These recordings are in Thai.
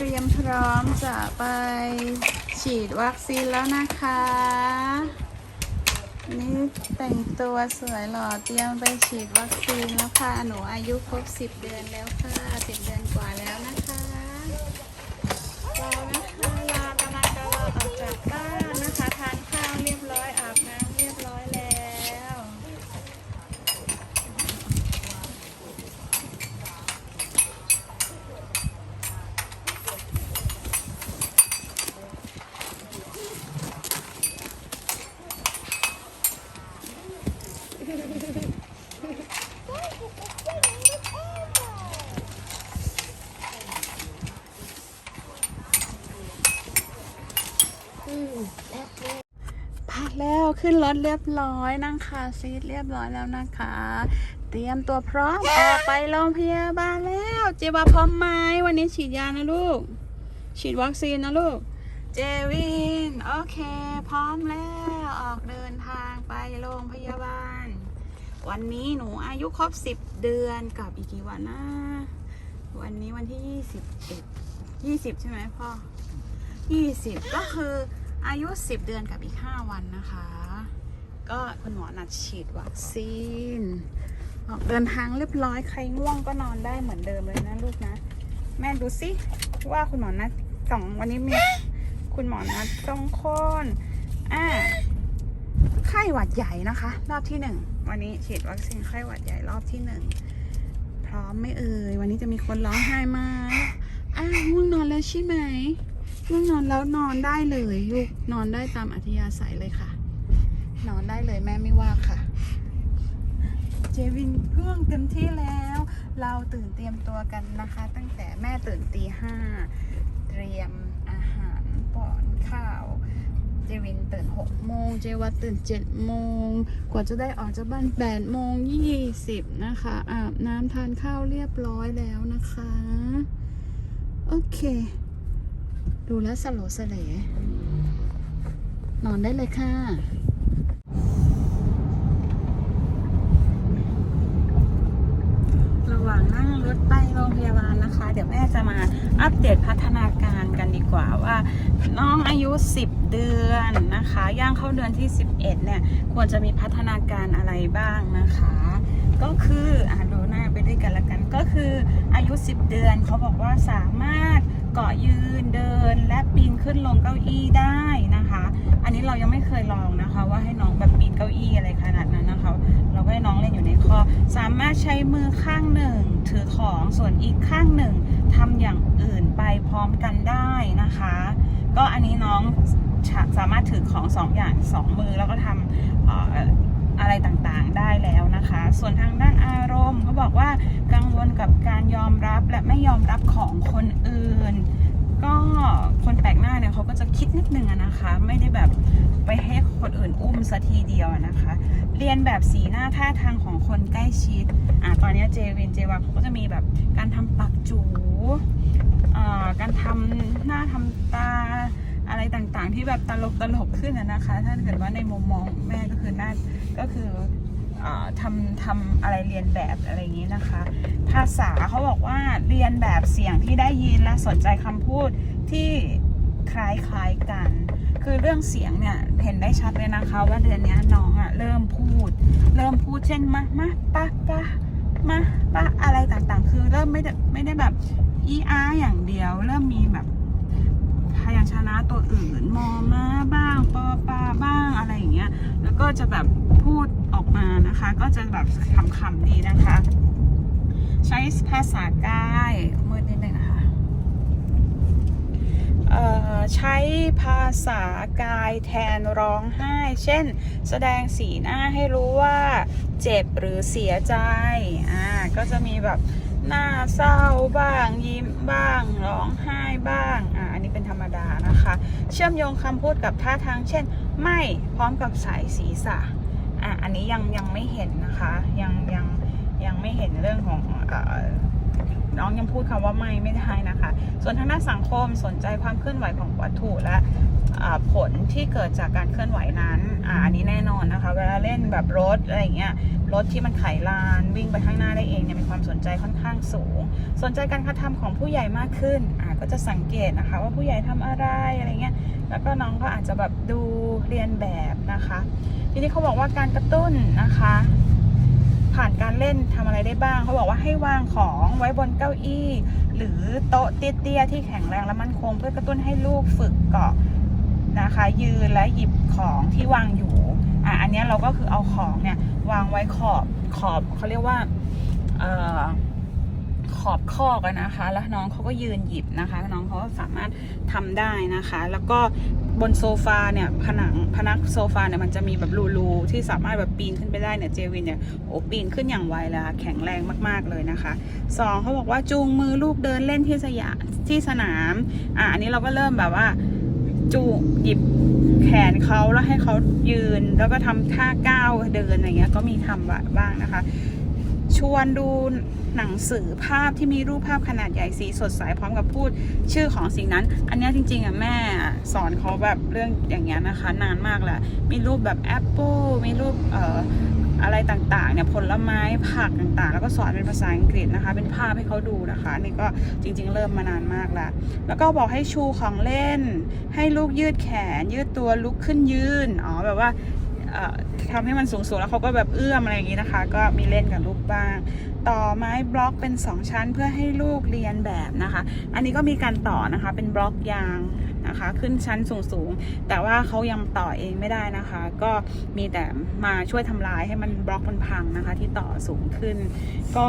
ตรียมพร้อมจะไปฉีดวัคซีนแล้วนะคะ นี่แต่งตัวสวยหล่อเตรียมไปฉีดวัคซีนแล้วค่ะ หนูอายุครบ 10 เดือนแล้วค่ะ 10 เดือนกว่าแล้วนะคะเรานะคะลากำลังจะรอออกจากบ้านนะคะ ทานข้าวเรียบร้อยอาบน้ำเรียบร้อยแล้ว อืมแล้วก็ พักแล้ว ขึ้นรถเรียบร้อยนั่งคาซีทเรียบร้อยแล้วนะคะ เตรียมตัวพร้อมออกไปโรงพยาบาลแล้ว เจวาพร้อมไหมวันนี้ฉีดยานะลูก ฉีดวัคซีนนะลูก เจวิน โอเค พร้อมแล้ว ออกเดินทางไปโรงพยาบาล วันนี้หนูอายุครบ10เดือนกับอีกกี่วันนะวันนี้วันที่21 20ใช่ไหมพ่อ20ก็คืออายุ 10 เดือนกับอีก 5 วันนะคะ ก็คุณหมอนัดฉีดวัคซีนออกเดินทางเรียบร้อยใครง่วงก็นอนได้เหมือนเดิมเลยนะลูกนะ แม่ดูสิว่าคุณหมอนัดสองวันนี้มีคุณหมอนัดสองคนอ่าไข้หวัดใหญ่นะคะ รอบที่หนึ่งวันนี้ฉีดวัคซีนไข้หวัดใหญ่รอบที่หนึ่งพร้อมไม่เอ่ยวันนี้จะมีคนร้องไห้มาอ่าง่วงนอนแล้วใช่ไหมง่วงนอนแล้วนอนได้เลยลูกนอนได้ตามอัธยาศัยเลยค่ะ นอนได้เลยแม่ไม่ว่าค่ะ เจวินเพื่องเต็มที่แล้ว เราตื่นเตรียมตัวกันนะคะ ตั้งแต่แม่ตื่นตีห้าเตรียมอาหารป้อนข้าวเจวินตื่นหกโมง เจวัตตื่นเจ็ดโมง กว่าจะได้ออกจากบ้านแปดโมงยี่สิบนะคะ อาบน้ำทานข้าวเรียบร้อยแล้วนะคะ โอเค ดูแลวสโลสเลนอนได้เลยค่ะ ระหว่างนั่งรถไปโรงพยาบาลนะคะ เดี๋ยวแม่จะมาอัปเดตพัฒนาการกันดีกว่าว่า น้องอายุ 10 เดือนนะคะ ย่างเข้าเดือนที่ 11 เนี่ยควรจะมีพัฒนาการอะไรบ้างนะคะ ก็คืออะดูหน้าไปด้วยกันละกันก็คืออายุ 10 เดือนเขาบอกว่าสามารถ เกาะยืนเดินและปีนขึ้นลงเก้าอี้ได้นะคะ อันนี้เรายังไม่เคยลองนะคะ ว่าให้น้องแบบปีนเก้าอี้อะไรขนาดนั้นนะคะ เราก็ให้น้องเล่นอยู่ในคอสามารถใช้มือข้างหนึ่งถือของส่วนอีกข้างหนึ่งทำอย่างอื่นไปพร้อมกันได้นะคะ ก็อันนี้น้องสามารถถือของสองอย่างสองมือแล้วก็ทำอะไรต่างๆได้แล้วนะคะ ส่วนทางด้านอารมณ์เขาบอกว่า กังวลกับการยอมรับและไม่ยอมรับของคนอื่น ก็คนแปลกหน้าเนี่ยเขาก็จะคิดนิดนึงนะคะ ไม่ได้แบบไปให้คนอื่นอุ้มสัทีเดียวนะคะ เรียนแบบสีหน้าท่าทางของคนใกล้ชิดอะตอนนี้เจวินเจวาเขาก็จะมีแบบการทำปากจูการทำหน้าทำตาอะไรต่างๆ ที่แบบตลกตลกขึ้นนะคะ ถ้าเกิดว่าในมุมมองแม่ก็คือน่าก็คือ ทำทำอะไรเรียนแบบอะไรอย่างนี้นะคะ ภาษาเขาบอกว่าเรียนแบบเสียงที่ได้ยินและสนใจคำพูดที่คล้ายๆกัน คือเรื่องเสียงเนี่ยเห็นได้ชัดเลยนะคะ ว่าเดือนนี้น้องอะเริ่มพูด เริ่มพูดเช่นมามาปะปะมาปะอะไรต่างๆ คือเริ่มไม่ได้ไม่ได้แบบอีอาอย่างเดียว เริ่มมีแบบ ญชนะตัวอื่น มอมาบ้าง ปอปาบ้างอะไรอย่างเงี้ย แล้วก็จะแบบพูดออกมานะคะ ก็จะแบบคำๆดีนะคะ ใช้ภาษากายมืดนิดนึงนะคะเอ่อใช้ภาษากายแทนร้องไห้ เช่น แสดงสีหน้าให้รู้ว่าเจ็บหรือเสียใจ อ่า ก็จะมีแบบหน้าเศร้าบ้าง ยิ้มบ้าง ร้องไห้บ้าง อ่า อันนี้เป็นธรรมดา นะคะ เชื่อมโยงคำพูดกับท่าทาง เช่น ไม่พร้อมกับสายศีรษะอ่าอันนี้ยังยังไม่เห็นนะคะ ยังยังยังไม่เห็นเรื่องของอน้องยังพูดคำว่าไม่ไม่ได้นะคะ ส่วนทางด้านสังคมสนใจความเคลื่อนไหวของวัตถุและผลที่เกิดจากการเคลื่อนไหวนั้นออันนี้แน่นอนนะคะ เวลาเล่นแบบรถอะไรอย่างเงี้ย รถที่มันไขลานวิ่งไปข้างหน้าได้เองเนี่ยมีความสนใจค่อนข้างสูง สนใจการกระทำของผู้ใหญ่มากขึ้นอ่าก็จะสังเกตนะคะ ว่าผู้ใหญ่ทำอะไรอะไรเงี้ยแล้วก็น้องก็อาจจะแบบดูเรียนแบบนะคะ ทีนี้เขาบอกว่าการกระตุ้นนะคะผ่านการเล่นทำอะไรได้บ้าง เขาบอกว่าให้วางของไว้บนเก้าอี้ หรือโต๊ะเตี้ยๆที่แข็งแรงและมั่นคง เพื่อกระตุ้นให้ลูกฝึกเกาะ นะคะ ยืนและหยิบของที่วางอยู่อะอันนี้เราก็คือเอาของเนี่ยวางไว้ขอบขอบเขาเรียกว่าเอ่อขอบคอกอะนะคะ แล้วน้องเขาก็ยืนหยิบนะคะ น้องเขาก็สามารถทำได้นะคะ แล้วก็บนโซฟาเนี่ยผนังพนักโซฟาเนี่ยมันจะมีแบบรูๆที่สามารถแบบปีนขึ้นไปได้เนี่ยเจวินเนี่ยโอ้ปีนขึ้นอย่างไวเลยค่ะแข็งแรงมากๆเลยนะคะสองเขาบอกว่าจูงมือลูกเดินเล่นที่สยามที่สนามอะอันนี้เราก็เริ่มแบบว่า จูงหยิบแขนเขาแล้วให้เขายืนแล้วก็ทำท่าก้าวเดินอะไรเงี้ยก็มีทำบ้างนะคะ ชวนดูหนังสือภาพที่มีรูปภาพขนาดใหญ่สีสดใสพร้อมกับพูดชื่อของสิ่งนั้น อันนี้จริงๆอะแม่สอนเขาแบบเรื่องอย่างเงี้ยนะคะ นานมากแล้วมีรูปแบบแอปเปิลมีรูปเอ่อ อะไรต่างๆเนี่ยผลไม้ผักต่างๆ แล้วก็สอนเป็นภาษาอังกฤษนะคะ เป็นภาพให้เขาดูนะคะอันนี่ก็จริงๆ เริ่มมานานมากแล้วแล้วก็บอกให้ชูของเล่น ให้ลูกยืดแขน ยืดตัวลุกขึ้นยืนอ๋อแบบว่าเอ่อทำให้มันสูงๆ แล้วเขาก็แบบเอื้อมอะไรอย่างนี้นะคะ ก็มีเล่นกับลูกบ้าง ต่อไม้บล็อกเป็น 2 ชั้นเพื่อให้ลูกเรียนแบบนะคะ อันนี้ก็มีการต่อนะคะ เป็นบล็อกยาง นะคะ ขึ้นชั้นสูงๆ แต่ว่าเขายังต่อเองไม่ได้นะคะ ก็มีแต่มาช่วยทำลายให้มันบล็อกมันพังนะคะ ที่ต่อสูงขึ้น ก็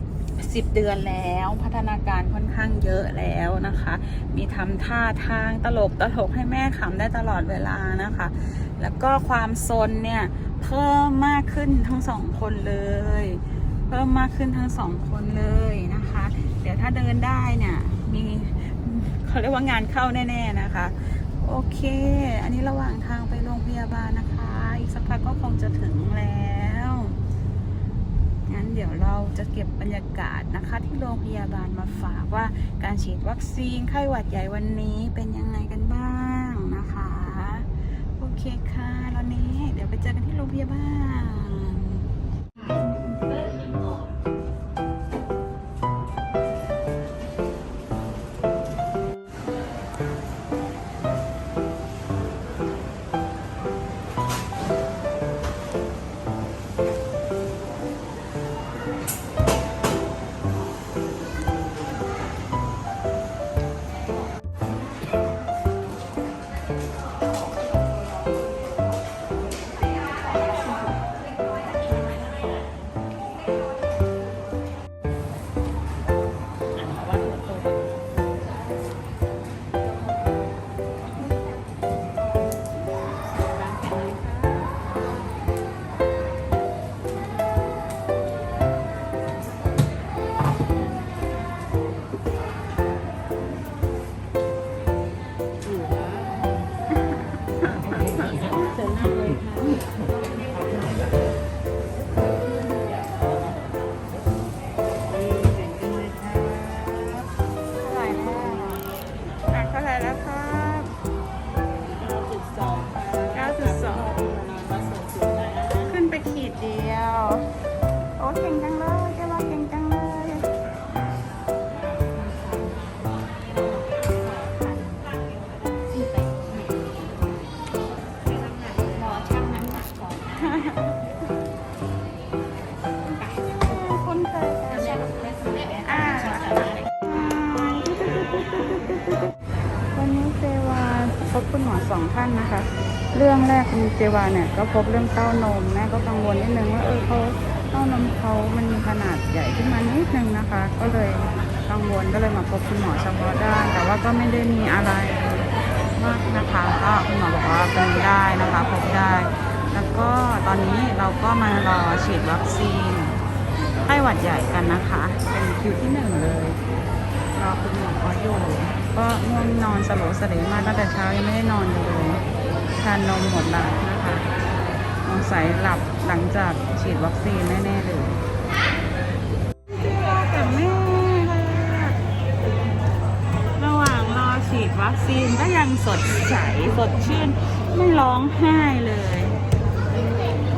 10เดือนแล้วพัฒนาการค่อนข้างเยอะแล้วนะคะ มีทำท่าทางตลกตลกให้แม่ขำได้ตลอดเวลานะคะ แล้วก็ความซนเนี่ยเพิ่มมากขึ้นทั้งสองคนเลย เพิ่มมากขึ้นทั้งสองคนเลยนะคะ เดี๋ยวถ้าเดินได้เนี่ยมี เขาเรียกว่างานเข้าแน่ๆนะคะ โอเค อันนี้ระหว่างทางไปโรงพยาบาลนะคะ อีกสักพักก็คงจะถึงแล้วงั้นเดี๋ยวเราจะเก็บบรรยากาศนะคะ ที่โรงพยาบาลมาฝากว่าการฉีดวัคซีนไข้หวัดใหญ่วันนี้เป็นยังไงกันบ้างนะคะ โอเคค่ะแล้วนี้เดี๋ยวไปเจอกันที่โรงพยาบาล วันนี้เจวาพบคุณหมอสองท่านนะคะ เรื่องแรกคือเจวาเนี่ยก็พบเรื่องเต้านมแม่ก็กังวลนิดนึงว่าเออเขาเต้านมเขามันมีขนาดใหญ่ขึ้นมานิดนึงนะคะ ก็เลยกังวลก็เลยมาพบคุณหมอเฉพาะด้าน แต่ว่าก็ไม่ได้มีอะไรมากนะคะก็คุณหมอบอกว่าเป็นได้นะคะพบได้ แล้วก็ตอนนี้เราก็มารอฉีดวัคซีนไข้หวัดใหญ่กันนะคะ เป็นคิวที่หนึ่งเลย รอคุณหมออยู่ ก็ง่วงนอนสโลสเลมากตั้งแต่เช้ายังไม่ได้นอนเลยทานนมหมดแล้วนะคะสงสัยหลับหลังจากฉีดวัคซีนแน่ๆเลยกับแม่ค่ะระหว่างรอฉีดวัควัคซีนก็ยังสดใสสดชื่น ไม่ร้องไห้เลย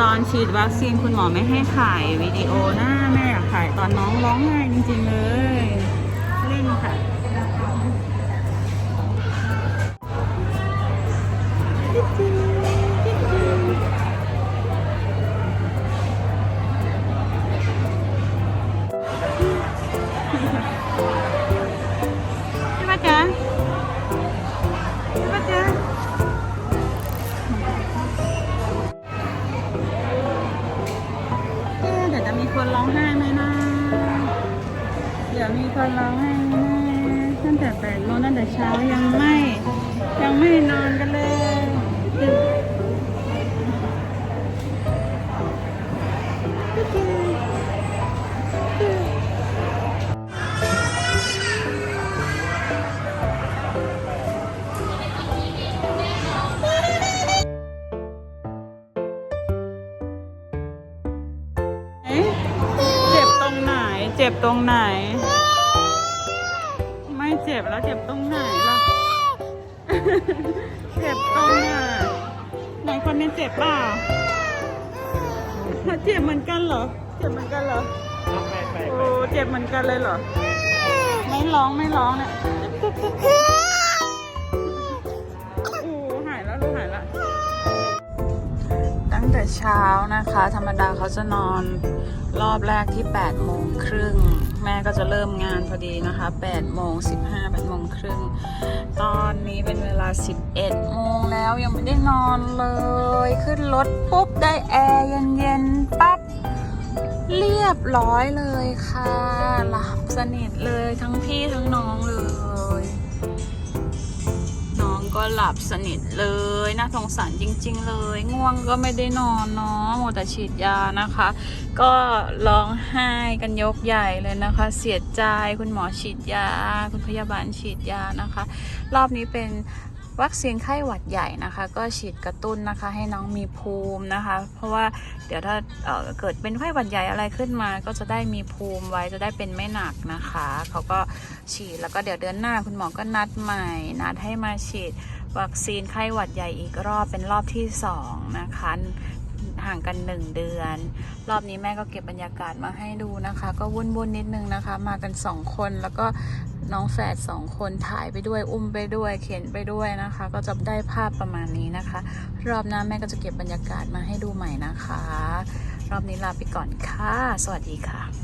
ตอนฉีดวัคซีนคุณหมอไม่ให้ถ่ายวิดีโอหน้าแม่อยากถ่ายตอนน้องร้องไห้จริงๆเลย จ็บตรงไหน ไม่เจ็บแล้วเจ็บตรงไหนล่ะ เจ็บตรงไหนไหนคนนี้เจ็บเปล่าเจ็บเหมือนกันเหรอ เจ็บเหมือนกันเหรอ โอ้ เจ็บเหมือนกันเลยเหรอ ไม่ร้องไม่ร้องเนี่ย เช้านะคะ ธรรมดาเขาจะนอนรอบแรกที่8โมงครึ่งแม่ก็จะเริ่มงานพอดีนะคะ8โมง15 8โมงครึ่งตอนนี้เป็นเวลา 11โมงแล้วยังไม่ได้นอนเลย ขึ้นรถปุ๊บได้แอร์เย็นๆปั๊บเรียบร้อยเลยค่ะ หลับสนิทเลยทั้งพี่ทั้งน้องเลย ก็หลับสนิทเลยน่าสงสารจริง ๆ เลย ง่วงก็ไม่ได้นอนเนาะหมดแต่ฉีดยานะคะ ก็ร้องไห้กันยกใหญ่เลยนะคะ เสียใจคุณหมอฉีดยา คุณพยาบาลฉีดยานะคะ รอบนี้เป็นวัคซีนไข้หวัดใหญ่นะคะ ก็ฉีดกระตุ้นนะคะ ให้น้องมีภูมินะคะ เพราะว่าเดี๋ยวถ้าเเกิดเป็นไข้หวัดใหญ่อะไรขึ้นมา ก็จะได้มีภูมิไว้จะได้เป็นไม่หนักนะคะ เขาก็ ฉีด แล้วก็เดี๋ยวเดือนหน้าคุณหมอก็นัดใหม่ นัดให้มาฉีด วัคซีนไข้หวัดใหญ่อีกรอบเป็นรอบที่สองนะคะห่างกันหนึ่งเดือน รอบนี้แม่ก็เก็บบรรยากาศมาให้ดูนะคะ ก็วุ่นๆนิดนึงนะคะ มากันสองคนแล้วก็น้องแฝดสองคนถ่ายไปด้วยอุ้มไปด้วย เข็นไปด้วยนะคะ ก็จะได้ภาพประมาณนี้นะคะ รอบหน้าแม่ก็จะเก็บบรรยากาศมาให้ดูใหม่นะคะ รอบนี้ลาไปก่อนค่ะ สวัสดีค่ะ